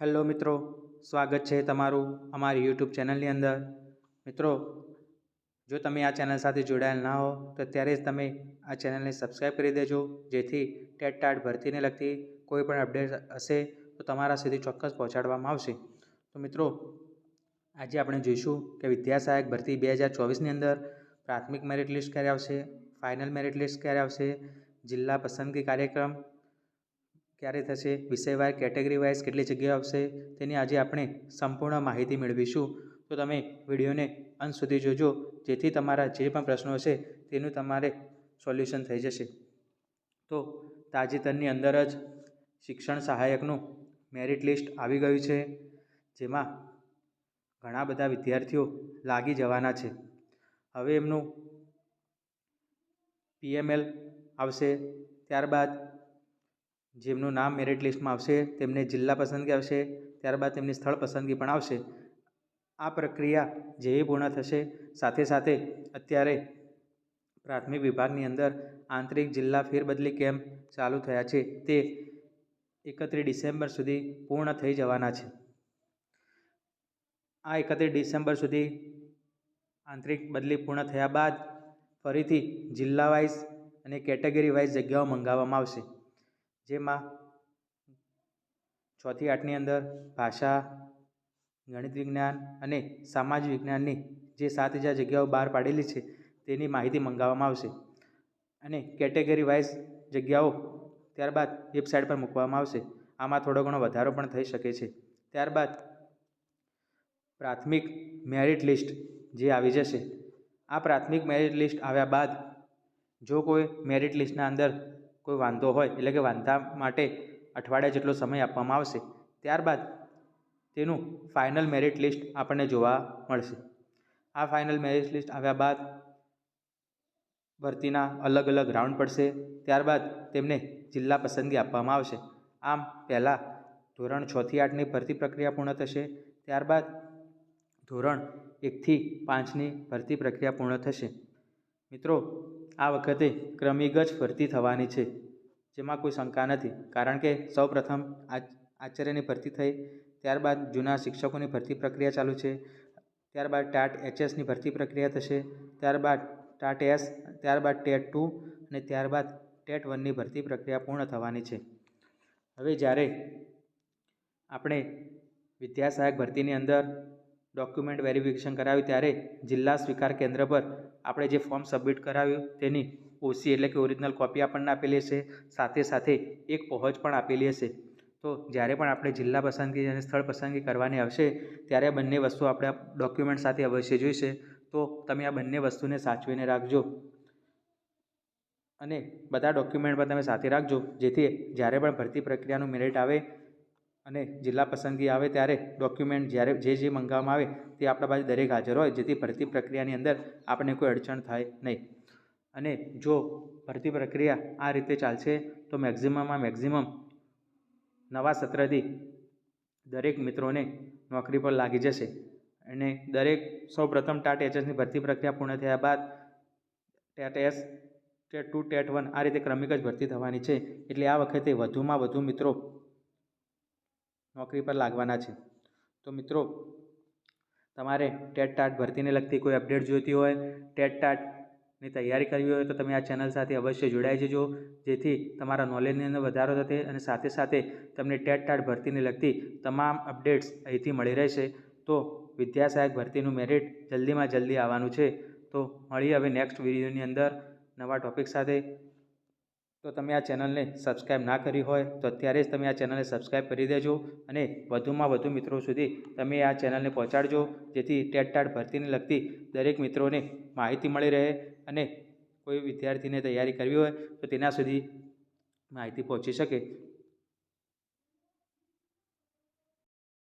Hello મિત્રો, સ્વાગત છે તમારું અમારી યુટ્યુબ ચેનલની અંદર. મિત્રો, જો તમે આ ચેનલ સાથે જોડાયેલ ના હો, તો ત્યારે જ તમે આ ચેનલને સબસ્ક્રાઈબ કરી દેજો, જેથી ટેટ ટાટ ભરતીને લગતી કોઈ પણ અપડેટ હશે, તો તમારા સુધી ચોક્કસ પહોંચાડવામાં આવશે. તો મિત્રો, આજે આપણે જોઈશું કે વિદ્યા સહાયક ભરતી બે હજાર ચોવીસની અંદર પ્રાથમિક મેરિટ લિસ્ટ ક્યારે આવશે ફાઇનલ મેરિટ લિસ્ટ ક્યારે આવશે, જિલ્લા પસંદગી કાર્યક્રમ ક્યારે થશે? વિષયવાર કેટેગરી વાઇઝ કેટલી જગ્યાઓ આવશે? તેની આજે આપણે સંપૂર્ણ માહિતી મેળવીશું. તો તમે વિડીયોને અંત સુધી જોજો. જેથી તમારા જે પણ પ્રશ્નો હશે તેનું તમારે સોલ્યુશન થઈ જશે. તો તાજેતરની અંદર જ શિક્ષણ સહાયકનું મેરિટ લિસ્ટ આવી ગયું છે, જેમાં ઘણા બધા વિદ્યાર્થીઓ લાગી જવાના છે. હવે એમનું પીએમએલ આવશે. ત્યારબાદ જેમનું નામ મેરિટ લિસ્ટમાં આવશે, તેમને જિલ્લા પસંદગી આવશે, ત્યારબાદ તેમની સ્થળ પસંદગી પણ આવશે. આ પ્રક્રિયા જેવી પૂર્ણ થશે, સાથે સાથે અત્યારે પ્રાથમિક વિભાગની અંદર આંતરિક જિલ્લા ફેરબદલી કેમ્પ ચાલુ થયા છે, તે એકત્રીસ ડિસેમ્બર સુધી પૂર્ણ થઈ જવાના છે. આ એકત્રીસ ડિસેમ્બર સુધી આંતરિક બદલી પૂર્ણ થયા બાદ ફરીથી જિલ્લા વાઇઝ અને કેટેગરી વાઇઝ જગ્યાઓ મંગાવવામાં આવશે. જેમાં છથી આઠની અંદર ભાષા, ગણિત વિજ્ઞાન અને સામાજ વિજ્ઞાનની જે સાત હજાર જગ્યાઓ બહાર પાડેલી છે, તેની માહિતી મંગાવવામાં આવશે. અને કેટેગરી વાઇઝ જગ્યાઓ ત્યારબાદ વેબસાઇટ પર મૂકવામાં આવશે. આમાં થોડો ઘણો વધારો પણ થઈ શકે છે. ત્યારબાદ પ્રાથમિક મેરિટ લિસ્ટ જે આવી જશે. આ પ્રાથમિક મેરિટ લિસ્ટ આવ્યા બાદ જો કોઈ મેરિટ લિસ્ટના અંદર કોઈ વાંધો હોય એટલે કે વાંધા માટે અઠવાડિયા જેટલો સમય આપવામાં આવશે, ત્યારબાદ તેનું ફાઇનલ મેરિટ લિસ્ટ આપણને જોવા મળશે. આ ફાઇનલ મેરિટ લિસ્ટ આવ્યા બાદ ભરતીના અલગ અલગ રાઉન્ડ પડશે, ત્યારબાદ તેમને જિલ્લા પસંદગી આપવામાં આવશે. આમ પહેલાં ધોરણ છથી આઠની ભરતી પ્રક્રિયા પૂર્ણ થશે, ત્યારબાદ ધોરણ એકથી પાંચની ભરતી પ્રક્રિયા પૂર્ણ થશે. મિત્રો આ વખતે ક્રમિક જ ભરતી થવાની છે, જેમાં કોઈ શંકા નથી. કારણ કે સૌ પ્રથમ આચાર્યની ભરતી થઈ, ત્યારબાદ જૂના શિક્ષકોની ભરતી પ્રક્રિયા ચાલુ છે, ત્યારબાદ ટાટ એચએસની ભરતી પ્રક્રિયા થશે, ત્યારબાદ ટાટ એસ, ત્યારબાદ ટેટ ટુ અને ત્યારબાદ ટેટ વનની ભરતી પ્રક્રિયા પૂર્ણ થવાની છે. હવે જ્યારે આપણે વિદ્યાસહાયક ભરતીની અંદર ડોક્યુમેન્ટ વેરિફિકેશન કરાવ્યું ત્યારે જિલ્લા સ્વીકાર કેન્દ્ર પર આપણે જે ફોર્મ સબમિટ કરાવ્યું તેની ઓસી એટલે કે ઓરિજિનલ કોપી આપણને આપેલી હશે. સાથે સાથે એક પહોંચ પણ આપેલી હશે. તો જ્યારે પણ આપણે જિલ્લા પસંદગી અને સ્થળ પસંદગી કરવાની આવશે, ત્યારે બંને વસ્તુ આપણે ડોક્યુમેન્ટ સાથે અવશ્ય જોઈશે. તો તમે આ બંને વસ્તુને સાચવીને રાખજો. અને બધા ડોક્યુમેન્ટ પણ તમે સાથે રાખજો. જેથી જ્યારે પણ ભરતી પ્રક્રિયાનું મેરિટ આવે અને જિલ્લા પસંદગી આવે ત્યારે ડોક્યુમેન્ટ જ્યારે જે જે મંગાવવામાં આવે તે આપણા પાસે દરેક હાજર હોય, જેથી ભરતી પ્રક્રિયાની અંદર આપણને કોઈ અડચણ થાય નહીં. અને જો ભરતી પ્રક્રિયા આ રીતે ચાલશે, તો મેક્ઝિમમમાં મેક્ઝિમમ નવા સત્રથી દરેક મિત્રોને નોકરી પર લાગી જશે. અને દરેક સૌ પ્રથમ ટાટ એચએસની ભરતી પ્રક્રિયા પૂર્ણ થયા બાદ TET S TET two TET one આ રીતે ક્રમિક જ ભરતી થવાની છે. એટલે આ વખતે વધુમાં વધુ મિત્રો નોકરી પર લાગવાના છે. તો મિત્રો, તમારે ટેટ ટાટ ભરતીને લગતી કોઈ અપડેટ જોઈતી હોય, ટેટ ટાટની તૈયારી કરવી હોય તો તમે આ ચેનલ સાથે અવશ્ય જોડાઈ જજો. જેથી તમારા નોલેજની અંદર વધારો થશે અને સાથે સાથે તમને ટેટ ટાટ ભરતીને લગતી તમામ અપડેટ્સ અહીંથી મળી રહેશે. તો વિદ્યા ભરતીનું મેરિટ જલ્દીમાં જલ્દી આવવાનું છે. તો મળીએ હવે નેક્સ્ટ વિડીયોની અંદર નવા ટૉપિક સાથે. તો તમે આ ચેનલને સબસ્ક્રાઈબ ના કરી હોય તો અત્યારે જ તમે આ ચેનલને સબસ્ક્રાઈબ કરી દેજો અને વધુમાં વધુ મિત્રો સુધી તમે આ ચેનલને પહોંચાડજો, જેથી ટેટ ટાટ ભરતીને લગતી દરેક મિત્રોને માહિતી મળી રહે અને કોઈ વિદ્યાર્થીને તૈયારી કરવી હોય તો તેના સુધી માહિતી પહોંચી શકે.